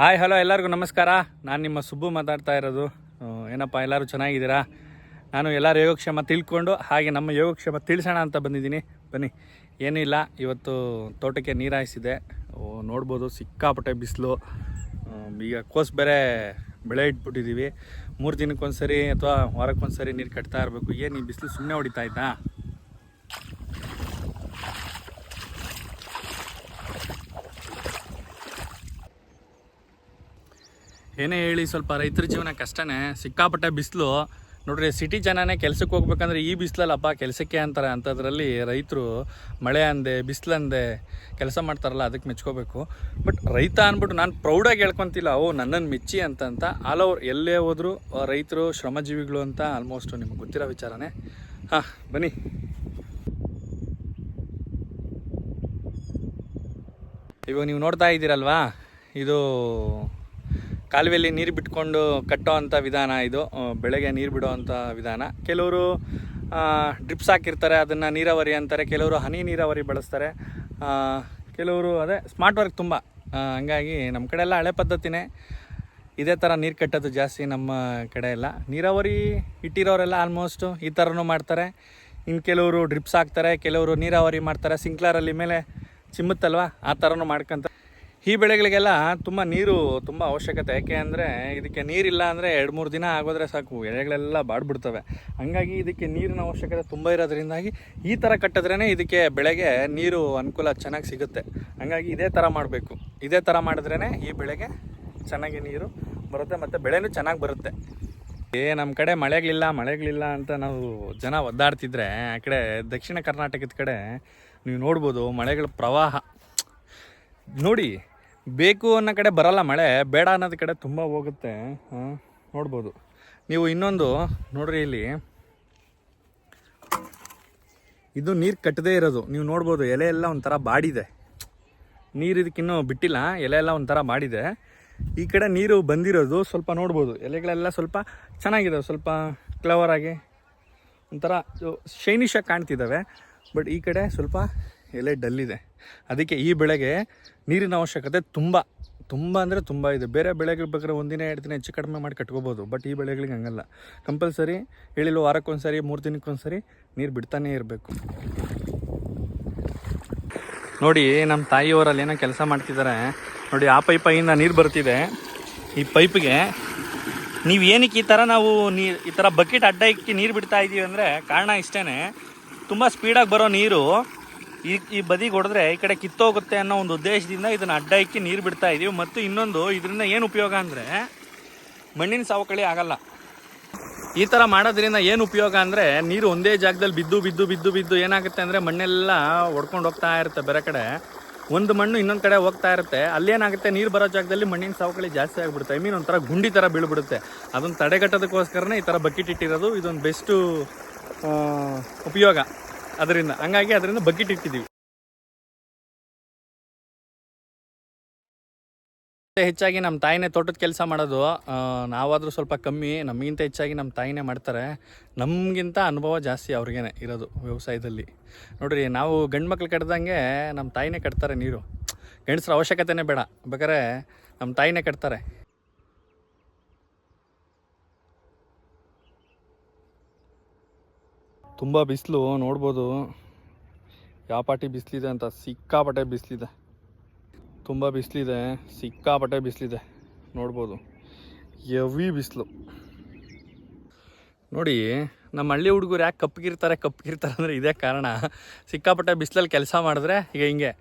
Hi hello ಎಲ್ಲರಿಗೂ ನಮಸ್ಕಾರ. ನಾನು ನಿಮ್ಮ ಸುಬ್ಬು ಮಾತಾಡ್ತಾ ಇರೋದು. ಏನಪ್ಪ, ಎಲ್ಲರೂ ಚೆನ್ನಾಗಿದ್ದೀರಾ? ನಾನು ಎಲ್ಲರ ಯೋಗಕ್ಷೇಮ ತಿಳ್ಕೊಂಡು ಹಾಗೆ ನಮ್ಮ ಯೋಗಕ್ಷೇಮ ತಿಳಿಸೋಣ ಅಂತ ಬಂದಿದ್ದೀನಿ. ಬನ್ನಿ. ಏನಿಲ್ಲ ಇವತ್ತು ತೋಟಕ್ಕೆ ನೀರು ಹಾಯಿಸಿದೆ. ನೋಡ್ಬೋದು, ಸಿಕ್ಕಾಪಟ್ಟೆ ಬಿಸಿಲು. ಈಗ ಕೋಸ್ ಬೇರೆ ಬೆಳೆ ಇಟ್ಬಿಟ್ಟಿದ್ದೀವಿ ಮೂರು ದಿನಕ್ಕೊಂದ್ಸರಿ ಅಥವಾ ವಾರಕ್ಕೊಂದ್ಸರಿ ನೀರು ಕಟ್ತಾ ಇರಬೇಕು. ಏನು ಈ ಬಿಸಿಲು ಸುಮ್ಮನೆ ಹೊಡಿತಾ ಇತ್ತಾ ಏನೇ ಹೇಳಿ ಸ್ವಲ್ಪ ರೈತರ ಜೀವನ ಕಷ್ಟನೇ, ಸಿಕ್ಕಾಪಟ್ಟೆ ಬಿಸಿಲು. ನೋಡ್ರಿ ಸಿಟಿ ಜನನೇ ಕೆಲ್ಸಕ್ಕೆ ಹೋಗ್ಬೇಕಂದ್ರೆ ಈ ಬಿಸಿಲಲ್ಲಪ್ಪ ಕೆಲಸಕ್ಕೆ ಅಂತಾರೆ ಅಂಥದ್ರಲ್ಲಿ ರೈತರು ಮಳೆ ಅಂದೆ ಬಿಸಿಲಂದೆ ಕೆಲಸ ಮಾಡ್ತಾರಲ್ಲ, ಅದಕ್ಕೆ ಮೆಚ್ಕೋಬೇಕು. ಬಟ್ ರೈತ ಅಂದ್ಬಿಟ್ಟು ನಾನು ಪ್ರೌಡಾಗಿ ಹೇಳ್ಕೊತಿಲ್ಲ, ಓ ನನ್ನನ್ನು ಮೆಚ್ಚಿ ಅಂತಂತ ಅಂತ. ಆಲ್ ಓವರ್ ಎಲ್ಲೇ ಹೋದರೂ ರೈತರು, ಶ್ರಮಜೀವಿಗಳು ಅಂತ ಆಲ್ಮೋಸ್ಟ್ ನಿಮ್ಗೆ ಗೊತ್ತಿರೋ ವಿಚಾರನೇ. ಹಾಂ, ಬನ್ನಿ. ಇವಾಗ ನೀವು ನೋಡ್ತಾ ಇದ್ದೀರಲ್ವಾ? ಇದು ಕಾಲುವೆಯಲ್ಲಿ ನೀರು ಬಿಟ್ಕೊಂಡು ಕಟ್ಟೋ ಅಂಥ ವಿಧಾನ ಇದು ಬೆಳೆಗೆ ನೀರು ಬಿಡೋ ಅಂಥ ವಿಧಾನ. ಕೆಲವರು ಡ್ರಿಪ್ಸ್ ಹಾಕಿರ್ತಾರೆ, ಅದನ್ನು ನೀರಾವರಿ ಅಂತಾರೆ, ಕೆಲವರು ಹನಿ ನೀರಾವರಿ ಬಳಸ್ತಾರೆ. ಕೆಲವರು ಅದೇ ಸ್ಮಾರ್ಟ್ ವರ್ಕ್ ತುಂಬ. ಹಂಗಾಗಿ ನಮ್ಮ ಕಡೆ ಎಲ್ಲ ಹಳೆ ಪದ್ಧತಿನೇ. ಇದೇ ಥರ ನೀರು ಕಟ್ಟೋದು ಜಾಸ್ತಿ ನಮ್ಮ ಕಡೆ ಎಲ್ಲ. ನೀರಾವರಿ ಇಟ್ಟಿರೋರೆಲ್ಲ ಆಲ್ಮೋಸ್ಟು ಈ ಥರನೂ ಮಾಡ್ತಾರೆ. ಇನ್ನು ಕೆಲವರು ಡ್ರಿಪ್ಸ್ ಹಾಕ್ತಾರೆ, ಕೆಲವರು ನೀರಾವರಿ ಮಾಡ್ತಾರೆ. ಸಿಂಕ್ಲರಲ್ಲಿ ಮೇಲೆ ಚಿಮ್ಮುತ್ತಲ್ವ? ಆ ಥರನೂ ಮಾಡ್ಕೊಂತ ಈ ಬೆಳೆಗಳಿಗೆಲ್ಲ ತುಂಬ ನೀರು ತುಂಬ ಅವಶ್ಯಕತೆ. ಯಾಕೆ ಅಂದರೆ ಇದಕ್ಕೆ ನೀರಿಲ್ಲ ಅಂದರೆ ಎರಡು ಮೂರು ದಿನ ಆಗೋದ್ರೆ ಸಾಕು. ಎಲೆಗಳೆಲ್ಲ ಬಾಡ್ಬಿಡ್ತವೆ. ಹಂಗಾಗಿ ಇದಕ್ಕೆ ನೀರಿನ ಅವಶ್ಯಕತೆ ತುಂಬ ಇರೋದ್ರಿಂದಾಗಿ ಈ ಥರ ಕಟ್ಟಿದ್ರೇ ಇದಕ್ಕೆ ಬೆಳೆಗೆ ನೀರು ಅನುಕೂಲ ಚೆನ್ನಾಗಿ ಸಿಗುತ್ತೆ. ಹಂಗಾಗಿ ಇದೇ ಥರ ಮಾಡಬೇಕು. ಇದೇ ಥರ ಮಾಡಿದ್ರೇ ಈ ಬೆಳೆಗೆ ಚೆನ್ನಾಗಿ ನೀರು ಬರುತ್ತೆ ಮತ್ತು ಬೆಳೆನೂ ಚೆನ್ನಾಗಿ ಬರುತ್ತೆ. ಏ ನಮ್ಮ ಕಡೆ ಮಳೆಗಳಿಲ್ಲ ಮಳೆಗಳಿಲ್ಲ ಅಂತ ನಾವು ಜನ ಒದ್ದಾಡ್ತಿದ್ರೆ, ಆ ಕಡೆ ದಕ್ಷಿಣ ಕರ್ನಾಟಕದ ಕಡೆ ನೀವು ನೋಡ್ಬೋದು ಮಳೆಗಳ ಪ್ರವಾಹ. ನೋಡಿ ಬೇಕು ಅನ್ನೋ ಕಡೆ ಬರಲ್ಲ ಮಳೆ, ಬೇಡ ಅನ್ನೋದ ಕಡೆ ತುಂಬ ಹೋಗುತ್ತೆ. ನೋಡ್ಬೋದು. ನೀವು ಇನ್ನೊಂದು ನೋಡ್ರಿ ಇಲ್ಲಿ. ಇದು ನೀರು ಕಟ್ಟದೇ ಇರೋದು. ನೀವು ನೋಡ್ಬೋದು, ಎಲೆ ಎಲ್ಲ ಒಂಥರ ಬಾಡಿದೆ. ನೀರು ಇದಕ್ಕಿನ್ನೂ ಬಿಟ್ಟಿಲ್ಲ, ಎಲೆ ಎಲ್ಲ ಒಂಥರ ಮಾಡಿದೆ ಈ ಕಡೆ ನೀರು ಬಂದಿರೋದು ಸ್ವಲ್ಪ ನೋಡ್ಬೋದು. ಎಲೆಗಳೆಲ್ಲ ಸ್ವಲ್ಪ ಚೆನ್ನಾಗಿದೆ, ಸ್ವಲ್ಪ ಕ್ಲವರ್ ಆಗಿ ಒಂಥರ ಶೈನಿಶಾಗಿ ಕಾಣ್ತಿದ್ದಾವೆ. ಬಟ್ ಈ ಕಡೆ ಸ್ವಲ್ಪ ಎಲೆ ಡಲ್ಲಿದೆ. ಅದಕ್ಕೆ ಈ ಬೆಳೆಗೆ ನೀರಿನ ಅವಶ್ಯಕತೆ ತುಂಬ ತುಂಬ ಅಂದರೆ ತುಂಬ ಇದೆ. ಬೇರೆ ಬೆಳೆಗಳು ಬೇಕಾದ್ರೆ ಒಂದಿನ ಎರಡು ದಿನ ಹೆಚ್ಚು ಕಡಿಮೆ ಮಾಡಿ ಕಟ್ಕೋಬೋದು. ಬಟ್ ಈ ಬೆಳೆಗಳಿಗೆ ಹಂಗಲ್ಲ. ಕಂಪಲ್ಸರಿ ಹೇಳಿಲ್ಲ ವಾರಕ್ಕೊಂದ್ಸರಿ, ಮೂರು ದಿನಕ್ಕೊಂದ್ಸರಿ ನೀರು ಬಿಡ್ತಾನೇ ಇರಬೇಕು. ನೋಡಿ ನಮ್ಮ ತಾಯಿಯವರಲ್ಲಿ ಏನೋ ಕೆಲಸ ಮಾಡ್ತಿದ್ದಾರೆ ನೋಡಿ, ಆ ಪೈಪಿಂದ ನೀರು ಬರ್ತಿದೆ. ಈ ಪೈಪ್ಗೆ ನೀವು ಏನಕ್ಕೆ ಈ ಥರ ನಾವು ನೀರು ಈ ಥರ ಬಕೆಟ್ ಅಡ್ಡ ಇಕ್ಕಿ ನೀರು ಬಿಡ್ತಾ ಇದ್ದೀವಿ ಅಂದರೆ ಕಾರಣ ಇಷ್ಟೇ ತುಂಬ ಸ್ಪೀಡಾಗಿ ಬರೋ ನೀರು ಈ ಈ ಬದಿಗೆ ಹೊಡೆದ್ರೆ ಈ ಕಡೆ ಕಿತ್ತೋಗುತ್ತೆ ಅನ್ನೋ ಒಂದು ಉದ್ದೇಶದಿಂದ ಇದನ್ನು ಅಡ್ಡ ಇಕ್ಕಿ ನೀರು ಬಿಡ್ತಾ ಇದ್ದೀವಿ ಮತ್ತು ಇನ್ನೊಂದು, ಇದರಿಂದ ಏನು ಉಪಯೋಗ ಅಂದರೆ ಮಣ್ಣಿನ ಸವಕಳಿ ಆಗಲ್ಲ. ಈ ಥರ ಮಾಡೋದ್ರಿಂದ ಏನು ಉಪಯೋಗ ಅಂದರೆ ನೀರು ಒಂದೇ ಜಾಗದಲ್ಲಿ ಬಿದ್ದು ಬಿದ್ದು ಬಿದ್ದು ಬಿದ್ದು ಏನಾಗುತ್ತೆ ಅಂದರೆ ಮಣ್ಣೆಲ್ಲ ಒಡ್ಕೊಂಡು ಹೋಗ್ತಾ ಇರುತ್ತೆ ಬೇರೆ ಕಡೆ. ಒಂದು ಮಣ್ಣು ಇನ್ನೊಂದು ಕಡೆ ಹೋಗ್ತಾ ಇರುತ್ತೆ. ಅಲ್ಲೇನಾಗುತ್ತೆ ನೀರು ಬರೋ ಜಾಗದಲ್ಲಿ ಮಣ್ಣಿನ ಸವಕಳಿ ಜಾಸ್ತಿ ಆಗಿಬಿಡುತ್ತೆ. ಐ ಮೀನ್ ಒಂಥರ ಗುಂಡಿ ಥರ ಬೀಳ್ಬಿಡುತ್ತೆ. ಅದನ್ನು ತಡೆಗಟ್ಟೋದಕ್ಕೋಸ್ಕರನೇ ಈ ಥರ ಬಕೆಟ್ ಇಟ್ಟಿರೋದು ಇದೊಂದು ಬೆಸ್ಟು ಉಪಯೋಗ. ಅದರಿಂದ. ಹಂಗಾಗಿ ಅದರಿಂದ ಬಕೆಟ್ ಇಟ್ಟಿದ್ದೀವಿ. ಹೆಚ್ಚಾಗಿ ನಮ್ಮ ತಾಯಿನೇ ತೋಟದ ಕೆಲಸ ಮಾಡೋದು ನಾವಾದರೂ ಸ್ವಲ್ಪ ಕಮ್ಮಿ ನಮಗಿಂತ ಹೆಚ್ಚಾಗಿ ನಮ್ಮ ತಾಯಿನೇ ಮಾಡ್ತಾರೆ. ನಮಗಿಂತ ಅನುಭವ ಜಾಸ್ತಿ ಅವ್ರಿಗೇನೆ ಇರೋದು ವ್ಯವಸಾಯದಲ್ಲಿ. ನೋಡ್ರಿ, ನಾವು ಗಂಡು ಮಕ್ಳು ಕಟ್ದಂಗೆ ನಮ್ಮ ತಾಯಿನೇ ಕಟ್ತಾರೆ ನೀರು. ಗಂಡಸ್ರ ಅವಶ್ಯಕತೆನೇ ಬೇಡ. ಬೇಕಾದ್ರೆ ನಮ್ಮ ತಾಯಿನೇ ಕಟ್ತಾರೆ. ತುಂಬ ಬಿಸಿಲು, ನೋಡ್ಬೋದು. ಯಾವ ಪಾಟಿ ಬಿಸಿಲಿದೆ ಅಂತ? ಸಿಕ್ಕಾಪಟ್ಟೆ ಬಿಸಿಲಿದೆ. ತುಂಬ ಬಿಸಿಲಿದೆ, ಸಿಕ್ಕಾಪಟ್ಟೆ ಬಿಸಿಲಿದೆ. ನೋಡ್ಬೋದು. ಎವಿ ಬಿಸಿಲು. ನೋಡಿ, ನಮ್ಮ ಹಳ್ಳಿ ಹುಡುಗರು ಯಾಕೆ ಕಪ್ಪಗಿರ್ತಾರೆ ಕಪ್ಪಗಿರ್ತಾರೆ ಅಂದರೆ ಇದೇ ಕಾರಣ. ಸಿಕ್ಕಾಪಟ್ಟೆ ಬಿಸಿಲಲ್ಲಿ ಕೆಲಸ ಮಾಡಿದ್ರೆ ಈಗ ಹಿಂಗೆ.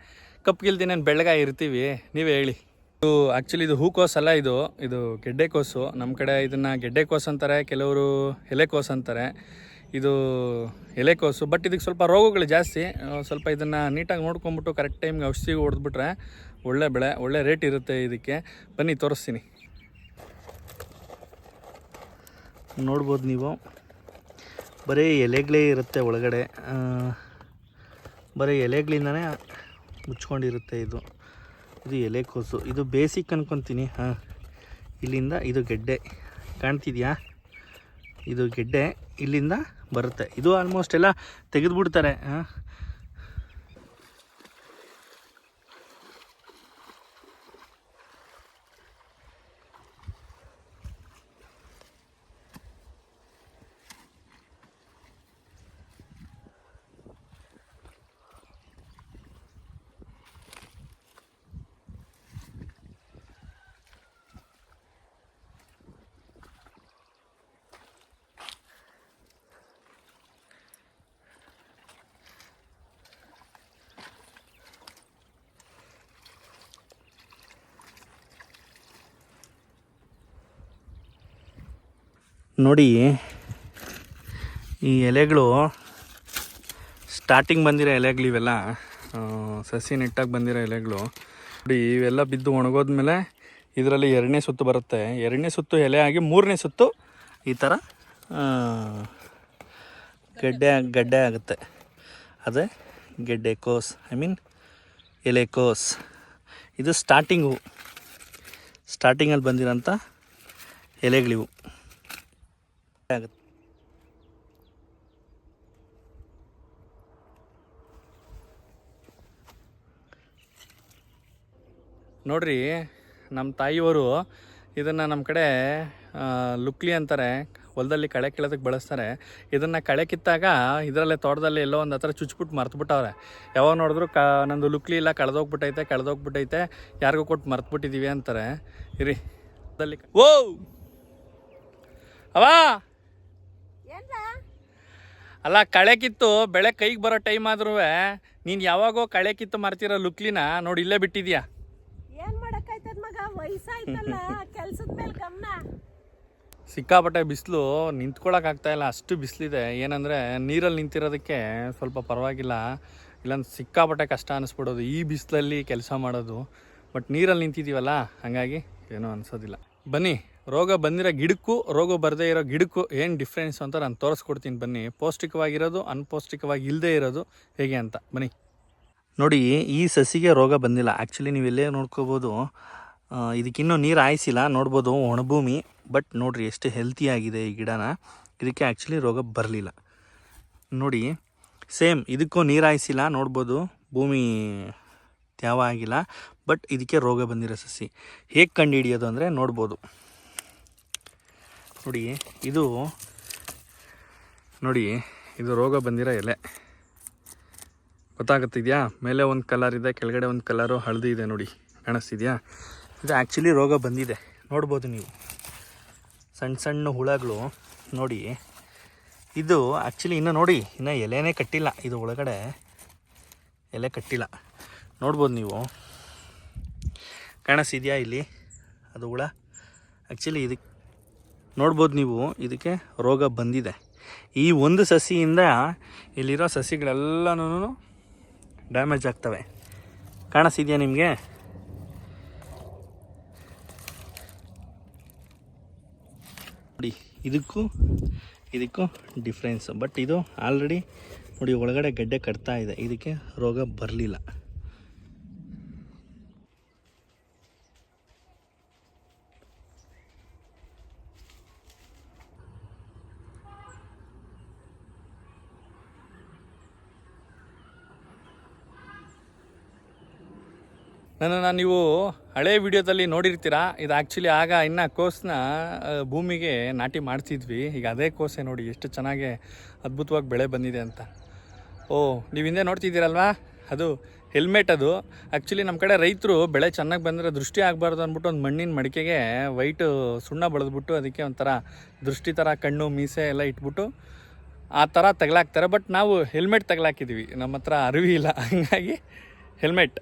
ಕಪ್ಪಗಿಲ್ದಿನೇನು ಬೆಳಗಾಯಿ ಇರ್ತೀವಿ, ನೀವೇ ಹೇಳಿ. ಇದು ಆ್ಯಕ್ಚುಲಿ ಇದು ಹೂಕೋಸು ಅಲ್ಲ ಇದು. ಇದು ಗೆಡ್ಡೆಕೋಸು ನಮ್ಮ ಕಡೆ ಇದನ್ನು ಗೆಡ್ಡೆಕೋಸು ಅಂತಾರೆ, ಕೆಲವರು ಎಲೆಕೋಸು ಅಂತಾರೆ. ಇದು ಎಲೆಕೋಸು ಬಟ್ ಇದಕ್ಕೆ ಸ್ವಲ್ಪ ರೋಗಗಳು ಜಾಸ್ತಿ. ಸ್ವಲ್ಪ ಇದನ್ನು ನೀಟಾಗಿ ನೋಡ್ಕೊಂಬಿಟ್ಟು ಕರೆಕ್ಟ್ ಟೈಮ್ಗೆ ಔಷಧಿ ಹೊಡೆದ್ಬಿಟ್ರೆ ಒಳ್ಳೆ ಬೆಳೆ, ಒಳ್ಳೆ ರೇಟ್ ಇರುತ್ತೆ ಇದಕ್ಕೆ. ಬನ್ನಿ, ತೋರಿಸ್ತೀನಿ. ನೋಡ್ಬೋದು ನೀವು. ಬರೀ ಎಲೆಗಳೇ ಇರುತ್ತೆ ಒಳಗಡೆ. ಬರೀ ಎಲೆಗಳಿಂದನೇ ಮುಚ್ಕೊಂಡಿರುತ್ತೆ ಇದು. ಇದು ಎಲೆಕೋಸು ಇದು ಬೇಸಿಕ್ ಅನ್ಕೊತೀನಿ. ಹಾಂ, ಇಲ್ಲಿಂದ ಇದು ಗೆಡ್ಡೆ. ಕಾಣ್ತಿದ್ಯಾ? ಇದು ಗೆಡ್ಡೆ. ಇಲ್ಲಿಂದ ಬರುತ್ತೆ. ಇದು ಆಲ್ಮೋಸ್ಟ್ ಎಲ್ಲ ತೆಗೆದುಬಿಡ್ತಾರೆ ನೋಡಿ, ಈ ಎಲೆಗಳು ಸ್ಟಾರ್ಟಿಂಗ್ ಬಂದಿರೋ ಎಲೆಗಳು ಇವೆಲ್ಲ ಸಸಿ ನೆಟ್ಟಾಗಿ ಬಂದಿರೋ ಎಲೆಗಳು. ನೋಡಿ, ಇವೆಲ್ಲ ಬಿದ್ದು ಒಣಗೋದ್ಮೇಲೆ ಇದರಲ್ಲಿ ಎರಡನೇ ಸುತ್ತು ಬರುತ್ತೆ. ಎರಡನೇ ಸುತ್ತು ಎಲೆ ಆಗಿ ಮೂರನೇ ಸುತ್ತು ಈ ಥರ ಗಡ್ಡೆ ಗೆಡ್ಡೆ ಆಗುತ್ತೆ. ಅದೇ ಗೆಡ್ಡೆ ಕೋಸ್, ಐ ಮೀನ್ ಎಲೆಕೋಸ್ ಇದು ಸ್ಟಾರ್ಟಿಂಗು ಸ್ಟಾರ್ಟಿಂಗಲ್ಲಿ ಬಂದಿರೋಂಥ ಎಲೆಗಳಿವು. ಆಗುತ್ತೆ. ನೋಡ್ರಿ ನಮ್ಮ ತಾಯಿಯವರು ಇದನ್ನು ನಮ್ಮ ಕಡೆ ಲುಕ್ಲಿ ಅಂತಾರೆ ಹೊಲದಲ್ಲಿ ಕಳೆ ಕೀಳೋದಕ್ಕೆ ಬಳಸ್ತಾರೆ. ಇದನ್ನು ಕಳೆ ಕಿತ್ತಾಗ ಇದರಲ್ಲೇ ತೋಟದಲ್ಲಿ ಎಲ್ಲೋ ಒಂದು ಹತ್ರ ಚುಚ್ಬಿಟ್ಟು ಮರ್ತುಬಿಟ್ಟವ್ರೆ. ಯಾವಾಗ ನೋಡಿದ್ರು ಕ ನಂದು ಲುಕ್ಲಿ ಇಲ್ಲ ಕಳೆದೋಗ್ಬಿಟ್ಟೈತೆ ಕಳೆದೋಗ್ಬಿಟ್ಟೈತೆ ಯಾರಿಗೂ ಕೊಟ್ಟು ಮರ್ತುಬಿಟ್ಟಿದ್ದೀವಿ ಅಂತಾರೆ. ಇರಿ. ಓ ಅವಾ! ಅಲ್ಲ ಕಳೆ ಕಿತ್ತು ಬೆಳೆ ಕೈಗೆ ಬರೋ ಟೈಮ್ ಆದ್ರೂ ನೀನು ಯಾವಾಗೋ ಕಳೆ ಕಿತ್ತು ಮರ್ತಿರೋ ಲುಕ್ಲಿನ ನೋಡಿ ಇಲ್ಲೇ ಬಿಟ್ಟಿದ್ಯಾ? ಏನ್ ಮಾಡಕ್ಕಾಯ್ತದ ಮಗ? ವಯಸ್ಸಾಯ್ತಲ್ಲ ಕೆಲ್ಸದ ಮೇಲೆ ಗಮನ. ಸಿಕ್ಕಾಪಟ್ಟೆ ಬಿಸಿಲು ನಿಂತ್ಕೊಳಕ್ಕಾಗ್ತಾ ಇಲ್ಲ ಅಷ್ಟು ಬಿಸಿಲಿದೆ. ಏನಂದರೆ ನೀರಲ್ಲಿ ನಿಂತಿರೋದಕ್ಕೆ ಸ್ವಲ್ಪ ಪರವಾಗಿಲ್ಲ. ಇಲ್ಲೊಂದು ಸಿಕ್ಕಾಪಟ್ಟೆ ಕಷ್ಟ ಅನಿಸ್ಬಿಡೋದು ಈ ಬಿಸಿಲಲ್ಲಿ ಕೆಲಸ ಮಾಡೋದು. ಬಟ್ ನೀರಲ್ಲಿ ನಿಂತಿದ್ದೀವಲ್ಲ ಹಾಗಾಗಿ ಏನೂ ಅನಿಸೋದಿಲ್ಲ. ಬನ್ನಿ ರೋಗ ಬಂದಿರೋ ಗಿಡಕ್ಕೂ, ರೋಗ ಬರದೇ ಇರೋ ಗಿಡಕ್ಕೂ ಏನು ಡಿಫ್ರೆನ್ಸ್ ಅಂತ ನಾನು ತೋರಿಸ್ಕೊಡ್ತೀನಿ ಬನ್ನಿ. ಪೌಷ್ಟಿಕವಾಗಿರೋದು ಅನ್ಪೌಷ್ಟಿಕವಾಗಿ ಇಲ್ಲದೇ ಇರೋದು ಹೇಗೆ ಅಂತ. ಬನ್ನಿ. ನೋಡಿ, ಈ ಸಸಿಗೆ ರೋಗ ಬಂದಿಲ್ಲ. ಆ್ಯಕ್ಚುಲಿ ನೀವು ಎಲ್ಲೇ ನೋಡ್ಕೋಬೋದು. ಇದಕ್ಕಿನ್ನೂ ನೀರು ಹಾಯಿಸಿಲ್ಲ. ನೋಡ್ಬೋದು, ಒಣಭೂಮಿ. ಬಟ್ ನೋಡ್ರಿ, ಎಷ್ಟು ಹೆಲ್ತಿಯಾಗಿದೆ ಈ ಗಿಡನ. ಇದಕ್ಕೆ ಆ್ಯಕ್ಚುಲಿ ರೋಗ ಬರಲಿಲ್ಲ. ನೋಡಿ ಸೇಮ್ ಇದಕ್ಕೂ ನೀರು ಹಾಯಿಸಿಲ್ಲ. ನೋಡ್ಬೋದು, ಭೂಮಿ ತ್ಯಾವ ಆಗಿಲ್ಲ. ಬಟ್ ಇದಕ್ಕೆ ರೋಗ ಬಂದಿರೋ ಸಸಿ. ಹೇಗೆ ಕಂಡು ಹಿಡಿಯೋದು ಅಂದರೆ ನೋಡ್ಬೋದು. ನೋಡಿ, ಇದು ನೋಡಿ, ಇದು ರೋಗ ಬಂದಿರೋ ಎಲೆ. ಗೊತ್ತಾಗುತ್ತಿದೆಯಾ? ಮೇಲೆ ಒಂದು ಕಲರ್ ಇದೆ, ಕೆಳಗಡೆ ಒಂದು ಕಲರು ಹಳದಿ ಇದೆ ನೋಡಿ. ಕಾಣಿಸ್ತಿದೆಯಾ? ಇದು ಆ್ಯಕ್ಚುಲಿ ರೋಗ ಬಂದಿದೆ. ನೋಡ್ಬೋದು ನೀವು. ಸಣ್ಣ ಸಣ್ಣ ಹುಳಗಳು, ನೋಡಿ. ಇದು ಆ್ಯಕ್ಚುಲಿ ಇನ್ನೂ ನೋಡಿ, ಇನ್ನೂ ಎಲೆನೇ ಕಟ್ಟಿಲ್ಲ. ಇದು ಒಳಗಡೆ ಎಲೆ ಕಟ್ಟಿಲ್ಲ. ನೋಡ್ಬೋದು ನೀವು. ಕಾಣಿಸ್ತಿದೆಯಾ ಇಲ್ಲಿ? ಅದು ಹುಳ. ಆ್ಯಕ್ಚುಲಿ ಇದಕ್ಕೆ ನೋಡ್ಬೋದು ನೀವು, ಇದಕ್ಕೆ ರೋಗ ಬಂದಿದೆ. ಈ ಒಂದು ಸಸಿಯಿಂದ ಇಲ್ಲಿರೋ ಸಸಿಗಳೆಲ್ಲನೂ ಡ್ಯಾಮೇಜ್ ಆಗ್ತವೆ. ಕಾಣಿಸಿದೆಯಾ ನಿಮಗೆ? ನೋಡಿ, ಇದಕ್ಕೂ ಇದಕ್ಕೂ ಡಿಫ್ರೆನ್ಸ್ ಬಟ್ ಇದು ಆಲ್ರೆಡಿ ನೋಡಿ, ಒಳಗಡೆ ಗಡ್ಡೆ ಕಟ್ತಾ ಇದೆ. ಇದಕ್ಕೆ ರೋಗ ಬರಲಿಲ್ಲ. ನನ್ನನ್ನು ನೀವು ಹಳೆ ವಿಡಿಯೋದಲ್ಲಿ ನೋಡಿರ್ತೀರಾ? ಇದು ಆ್ಯಕ್ಚುಲಿ ಆಗ ಇನ್ನು ಕೋಸ್ನ ಭೂಮಿಗೆ ನಾಟಿ ಮಾಡ್ತಿದ್ವಿ. ಈಗ ಅದೇ ಕೋಸೆ ನೋಡಿ ಎಷ್ಟು ಚೆನ್ನಾಗಿ ಅದ್ಭುತವಾಗಿ ಬೆಳೆ ಬಂದಿದೆ ಅಂತ. ಓ, ನೀವು ಹಿಂದೆ ನೋಡ್ತಿದ್ದೀರಲ್ವಾ? ಅದು ಹೆಲ್ಮೆಟ್ ಅದು. ಆ್ಯಕ್ಚುಲಿ ನಮ್ಮ ಕಡೆ ರೈತರು ಬೆಳೆ ಚೆನ್ನಾಗಿ ಬಂದರೆ ದೃಷ್ಟಿ ಆಗಬಾರ್ದು ಅಂದ್ಬಿಟ್ಟು ಒಂದು ಮಣ್ಣಿನ ಮಡಿಕೆಗೆ ವೈಟು ಸುಣ್ಣ ಬಳಿದ್ಬಿಟ್ಟು ಅದಕ್ಕೆ ಒಂಥರ ದೃಷ್ಟಿ ಥರ ಕಣ್ಣು, ಮೀಸೆ ಎಲ್ಲ ಇಟ್ಬಿಟ್ಟು ಆ ಥರ ತಗಲಾಕ್ತಾರೆ. ಬಟ್ ನಾವು ಹೆಲ್ಮೆಟ್ ತಗಲಾಕಿದ್ದೀವಿ. ನಮ್ಮ ಹತ್ರ ಅರಿವಿ ಇಲ್ಲ ಹಂಗಾಗಿ ಹೆಲ್ಮೆಟ್.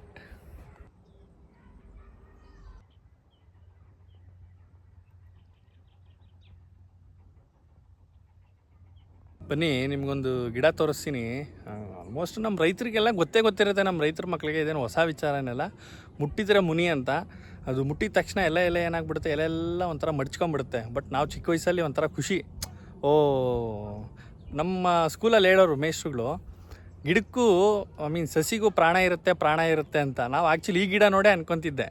ಬನ್ನಿ, ನಿಮ್ಗೊಂದು ಗಿಡ ತೋರಿಸ್ತೀನಿ. ಆಲ್ಮೋಸ್ಟ್ ನಮ್ಮ ರೈತರಿಗೆಲ್ಲ ಗೊತ್ತೇ ಗೊತ್ತಿರುತ್ತೆ ನಮ್ಮ ರೈತರ ಮಕ್ಕಳಿಗೆ ಇದೇನು ಹೊಸ ವಿಚಾರ ಏನಲ್ಲ ಮುಟ್ಟಿದ್ರೆ ಮುನಿ ಅಂತ. ಅದು ಮುಟ್ಟಿದ ತಕ್ಷಣ ಎಲ್ಲ ಎಲೆ ಏನಾಗ್ಬಿಡುತ್ತೆ ಎಲೆ ಎಲ್ಲ ಒಂಥರ ಮಡ್ಚ್ಕೊಂಡ್ಬಿಡುತ್ತೆ. ಬಟ್ ನಾವು ಚಿಕ್ಕ ವಯಸ್ಸಲ್ಲಿ ಒಂಥರ ಖುಷಿ. ಓ, ನಮ್ಮ ಸ್ಕೂಲಲ್ಲಿ ಹೇಳೋರು, ಮೇಷ್ಟ್ರುಗಳು, ಗಿಡಕ್ಕೂ ಐ ಮೀನ್ ಸಸಿಗೂ ಪ್ರಾಣ ಇರುತ್ತೆ ಪ್ರಾಣ ಇರುತ್ತೆ ಅಂತ. ನಾವು ಆ್ಯಕ್ಚುಲಿ ಈ ಗಿಡ ನೋಡೇ ಅನ್ಕೊತಿದ್ದೆ.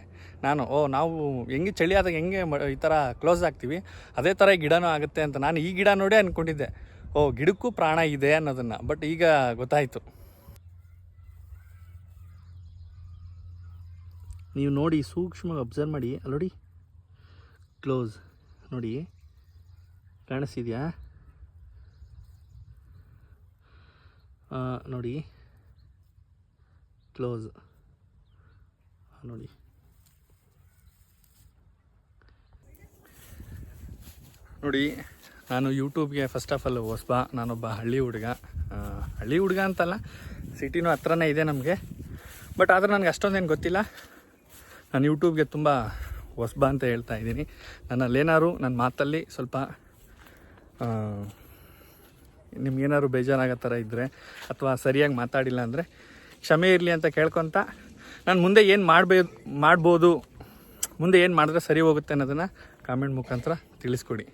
ನಾನು, ಓ, ನಾವು ಹೆಂಗೆ ಚಳಿ ಆದಾಗ ಹೆಂಗೆ ಈ ಥರ ಕ್ಲೋಸ್ ಆಗ್ತೀವಿ, ಅದೇ ಥರ ಗಿಡನೂ ಆಗುತ್ತೆ ಅಂತ. ನಾನು ಈ ಗಿಡ ನೋಡೇ ಅಂದ್ಕೊಂಡಿದ್ದೆ ಓ, ಗಿಡಕ್ಕೂ ಪ್ರಾಣ ಇದೆ ಅನ್ನೋದನ್ನು. ಬಟ್ ಈಗ ಗೊತ್ತಾಯಿತು. ನೀವು ನೋಡಿ, ಸೂಕ್ಷ್ಮವಾಗಿ ಅಬ್ಸರ್ವ್ ಮಾಡಿ. ಅಲ್ಲೋಡಿ ಕ್ಲೋಸ್ ನೋಡಿ. ಕಾಣಿಸ್ತಿದೆಯಾ? ನೋಡಿ. ಕ್ಲೋಸ್ ನೋಡಿ. ನೋಡಿ. ನಾನು ಯೂಟ್ಯೂಬ್ಗೆ ಫಸ್ಟ್ ಆಫ್ ಆಲ್ ಹೊಸ್ಬ ನಾನೊಬ್ಬ ಹಳ್ಳಿ ಹುಡುಗ. ಹಳ್ಳಿ ಹುಡುಗ ಅಂತಲ್ಲ, ಸಿಟಿನೂ ಹತ್ರನೇ ಇದೆ ನಮಗೆ. ಬಟ್ ಆದರೆ ನನಗೆ ಅಷ್ಟೊಂದೇನು ಗೊತ್ತಿಲ್ಲ. ನಾನು ಯೂಟ್ಯೂಬ್ಗೆ ತುಂಬ ಹೊಸ್ಬ ಅಂತ ಹೇಳ್ತಾ ಇದ್ದೀನಿ. ನನ್ನಲ್ಲೇನಾದ್ರು ನನ್ನ ಮಾತಲ್ಲಿ ಸ್ವಲ್ಪ ನಿಮ್ಗೇನಾದ್ರು ಬೇಜಾರಾಗೋ ಥರ ಇದ್ದರೆ ಅಥವಾ ಸರಿಯಾಗಿ ಮಾತಾಡಿಲ್ಲ ಅಂದರೆ ಕ್ಷಮೆ ಇರಲಿ ಅಂತ ಕೇಳ್ಕೊತ ನಾನು ಮುಂದೆ ಏನು ಮಾಡಬೇ, ಮಾಡ್ಬೋದು, ಮುಂದೆ ಏನು ಮಾಡಿದ್ರೆ ಸರಿ ಹೋಗುತ್ತೆ ಅನ್ನೋದನ್ನು ಕಾಮೆಂಟ್ ಮುಖಾಂತರ ತಿಳಿಸ್ಕೊಡಿ.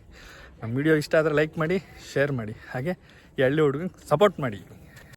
ನಮ್ಮ ವಿಡಿಯೋ ಇಷ್ಟ ಆದರೆ ಲೈಕ್ ಮಾಡಿ ಶೇರ್ ಮಾಡಿ. ಹಾಗೆ ಈ ಹಳ್ಳಿ ಸಪೋರ್ಟ್ ಮಾಡಿ.